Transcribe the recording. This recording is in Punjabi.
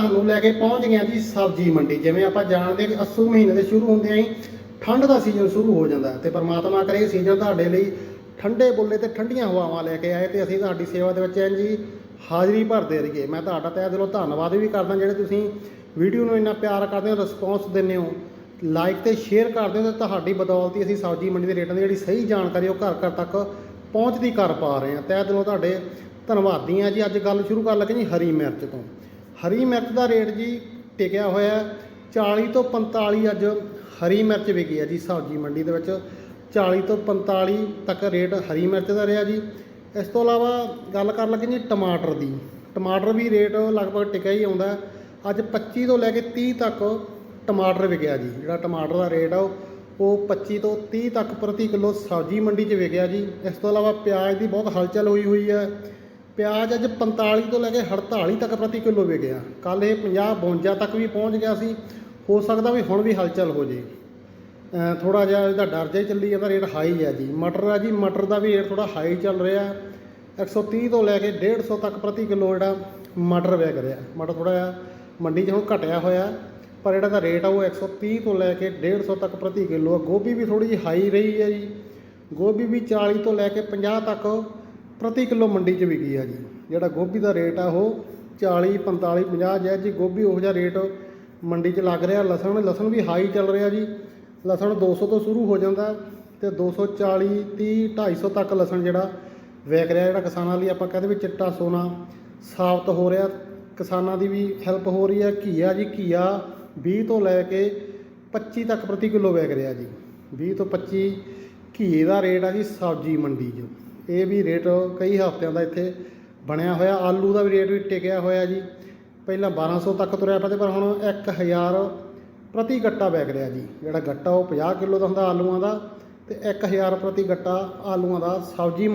ਤੁਹਾਨੂੰ ਲੈ ਕੇ ਪਹੁੰਚ ਗਿਆ ਜੀ ਸਬਜ਼ੀ ਮੰਡੀ। ਜਿਵੇਂ ਆਪਾਂ ਜਾਣਦੇ ਕਿ ਅੱਸੂ ਮਹੀਨੇ ਦੇ ਸ਼ੁਰੂ ਹੁੰਦੇ ਆਂ ਹੀ ਠੰਡ ਦਾ ਸੀਜ਼ਨ ਸ਼ੁਰੂ ਹੋ ਜਾਂਦਾ ਹੈ ਤੇ ਪਰਮਾਤਮਾ ਕਰੇ ਸੀਜ਼ਨ ਤੁਹਾਡੇ ਲਈ ਠੰਡੇ ਬੁੱਲੇ ਤੇ ਠੰਡੀਆਂ ਹਵਾਵਾਂ ਲੈ ਕੇ ਆਏ ਤੇ ਅਸੀਂ ਤੁਹਾਡੀ ਸੇਵਾ ਦੇ ਵਿੱਚ ਆਂ ਜੀ ਹਾਜ਼ਰੀ ਭਰਦੇ ਰਹੀਏ। ਮੈਂ ਤੁਹਾਡਾ ਤਹਿ ਦਿਲੋਂ ਧੰਨਵਾਦ ਵੀ ਕਰਦਾ ਜਿਹੜੇ ਤੁਸੀਂ ਵੀਡੀਓ ਨੂੰ ਇੰਨਾ ਪਿਆਰ ਕਰਦੇ ਹੋ ਰਿਸਪੌਂਸ ਦਿੰਦੇ ਹੋ ਲਾਈਕ ਤੇ ਸ਼ੇਅਰ ਕਰਦੇ ਹੋ ਤੇ ਤੁਹਾਡੀ ਬਦੌਲਤੀ ਅਸੀਂ ਸਬਜ਼ੀ ਮੰਡੀ ਦੇ ਰੇਟਾਂ ਦੀ ਜਿਹੜੀ ਸਹੀ ਜਾਣਕਾਰੀ ਉਹ ਘਰ ਘਰ ਤੱਕ ਪਹੁੰਚਦੀ ਕਰ ਪਾ ਰਹੇ ਹਾਂ। ਤਹਿ ਦਿਲੋਂ ਤੁਹਾਡੇ ਧੰਨਵਾਦੀ ਹਾਂ ਜੀ। ਅੱਜ ਗੱਲ ਸ਼ੁਰੂ ਕਰਨ ਲੱਗੇ ਜੀ ਹਰੀ ਮਿਰਚ ਤੋਂ। ਹਰੀ ਮਿਰਚ ਦਾ ਰੇਟ ਜੀ ਟਿਕਿਆ ਹੋਇਆ ਹੈ 40 ਤੋਂ 45 ਅੱਜ ਹਰੀ ਮਿਰਚ ਵਿਕੀ ਹੈ ਜੀ ਸਬਜ਼ੀ ਮੰਡੀ ਦੇ ਵਿੱਚ। 40 ਤੋਂ 45 ਤੱਕ ਰੇਟ ਹਰੀ ਮਿਰਚ ਦਾ ਰਿਹਾ ਜੀ। ਇਸ ਤੋਂ ਇਲਾਵਾ ਗੱਲ ਕਰਨ ਲੱਗੇ ਜੀ ਟਮਾਟਰ ਦੀ। ਟਮਾਟਰ ਵੀ ਰੇਟ ਲਗਭਗ ਟਿਕਿਆ ਹੀ ਆਉਂਦਾ। ਅੱਜ 25 ਤੋਂ ਲੈ ਕੇ 30 ਤੱਕ ਟਮਾਟਰ ਵਿਕਿਆ ਜੀ। ਜਿਹੜਾ ਟਮਾਟਰ ਦਾ ਰੇਟ ਆ ਉਹ ਉਹ 25 ਤੋਂ 30 ਤੱਕ ਪ੍ਰਤੀ ਕਿਲੋ ਸਬਜ਼ੀ ਮੰਡੀ 'ਚ ਵਿਕਿਆ ਜੀ। ਇਸ ਤੋਂ ਇਲਾਵਾ ਪਿਆਜ਼ ਦੀ ਬਹੁਤ ਹਲਚਲ ਹੋਈ ਹੋਈ ਹੈ ਪਿਆਜ਼ ਅੱਜ 45 ਤੋਂ ਲੈ ਕੇ 48 ਤੱਕ ਪ੍ਰਤੀ ਕਿਲੋ ਵਿਕਿਆ ਕੱਲ ਇਹ 50 52 ਤੱਕ ਵੀ ਪਹੁੰਚ ਗਿਆ ਸੀ। ਹੋ ਸਕਦਾ ਵੀ ਹੁਣ ਵੀ ਹਲਚਲ ਹੋ ਜੇ। ਥੋੜਾ ਜਿਹਾ ਇਹਦਾ ਡਰ ਜਿਹਾ ਚੱਲੀ ਜਾਂਦਾ, ਰੇਟ ਹਾਈ ਹੈ ਜੀ। ਮਟਰ ਆ ਜੀ, ਮਟਰ ਦਾ ਵੀ ਰੇਟ ਥੋੜਾ ਹਾਈ ਚੱਲ ਰਿਹਾ। ਹੈ। 130 ਤੋਂ ਲੈ ਕੇ 150 ਤੱਕ ਪ੍ਰਤੀ ਕਿਲੋ ਜਿਹੜਾ ਮਟਰ ਵਿਕ ਰਿਹਾ। ਮਟਰ ਥੋੜਾ ਜਿਹਾ ਮੰਡੀ 'ਚ ਹੁਣ ਘਟਿਆ ਹੋਇਆ, ਪਰ ਜਿਹੜਾ ਦਾ ਰੇਟ ਆ ਉਹ 130 ਤੋਂ ਲੈ ਕੇ 150 ਤੱਕ ਪ੍ਰਤੀ ਕਿਲੋ ਹੈ ਗੋਭੀ ਵੀ ਥੋੜੀ ਜਿਹੀ ਹਾਈ ਰਹੀ ਹੈ ਜੀ। ਗੋਭੀ ਵੀ 40 ਤੋਂ ਲੈ ਕੇ 50 ਤੱਕ ਪ੍ਰਤੀ ਕਿਲੋ ਮੰਡੀ 'ਚ ਵਿਕੀ ਆ ਜੀ। ਜਿਹੜਾ ਗੋਭੀ ਦਾ ਰੇਟ ਆ ਉਹ 40 45 50 ਜੈ ਜੀ। ਗੋਭੀ ਉਹ ਜਿਹਾ ਰੇਟ ਮੰਡੀ 'ਚ ਲੱਗ ਰਿਹਾ। ਲਸਣ ਲਸਣ ਵੀ ਹਾਈ ਚੱਲ ਰਿਹਾ ਜੀ। ਲਸਣ 200 ਤੋਂ ਸ਼ੁਰੂ ਹੋ ਜਾਂਦਾ ਤੇ 240 30 250 ਤੱਕ ਲਸਣ ਜਿਹੜਾ ਵਿਕ ਰਿਹਾ। ਜਿਹੜਾ ਕਿਸਾਨਾਂ ਲਈ ਆਪਾਂ ਕਹਿੰਦੇ ਵੀ ਚਿੱਟਾ ਸੋਨਾ ਸਾਬਤ ਹੋ ਰਿਹਾ। ਕਿਸਾਨਾਂ ਦੀ ਵੀ ਹੈਲਪ ਹੋ ਰਹੀ ਹੈ ਘੀਆ ਜੀ, ਘੀਆ 20 ਤੋਂ ਲੈ ਕੇ 25 ਤੱਕ ਪ੍ਰਤੀ ਕਿਲੋ ਵਿਕ ਰਿਹਾ ਜੀ। 20 ਤੋਂ 25 ਘੀਏ ਦਾ ਰੇਟ ਆ ਜੀ ਸਬਜ਼ੀ ਮੰਡੀ 'ਚ। ਇਹ ਵੀ ਰੇਟ ਕਈ ਹਫ਼ਤਿਆਂ ਦਾ ਇੱਥੇ ਬਣਿਆ ਹੋਇਆ, ਆਲੂ ਦਾ ਵੀ ਰੇਟ ਵੀ ਟਿਕਿਆ ਹੋਇਆ ਜੀ। ਪਹਿਲਾਂ 1200 ਤੱਕ ਤੁਰਿਆ ਪਿਆ ਤੇ ਪਰ ਹੁਣ 1000 ਪ੍ਰਤੀ ਗੱਟਾ ਵਿਕ ਰਿਹਾ ਜੀ। ਜਿਹੜਾ ਗੱਟਾ ਉਹ 50 ਕਿਲੋ ਦਾ ਹੁੰਦਾ ਆਲੂਆਂ ਦਾ ਤੇ 1000 ਪ੍ਰਤੀ ਗੱਟਾ ਆਲੂਆਂ ਦਾ ਸਬਜ਼ੀ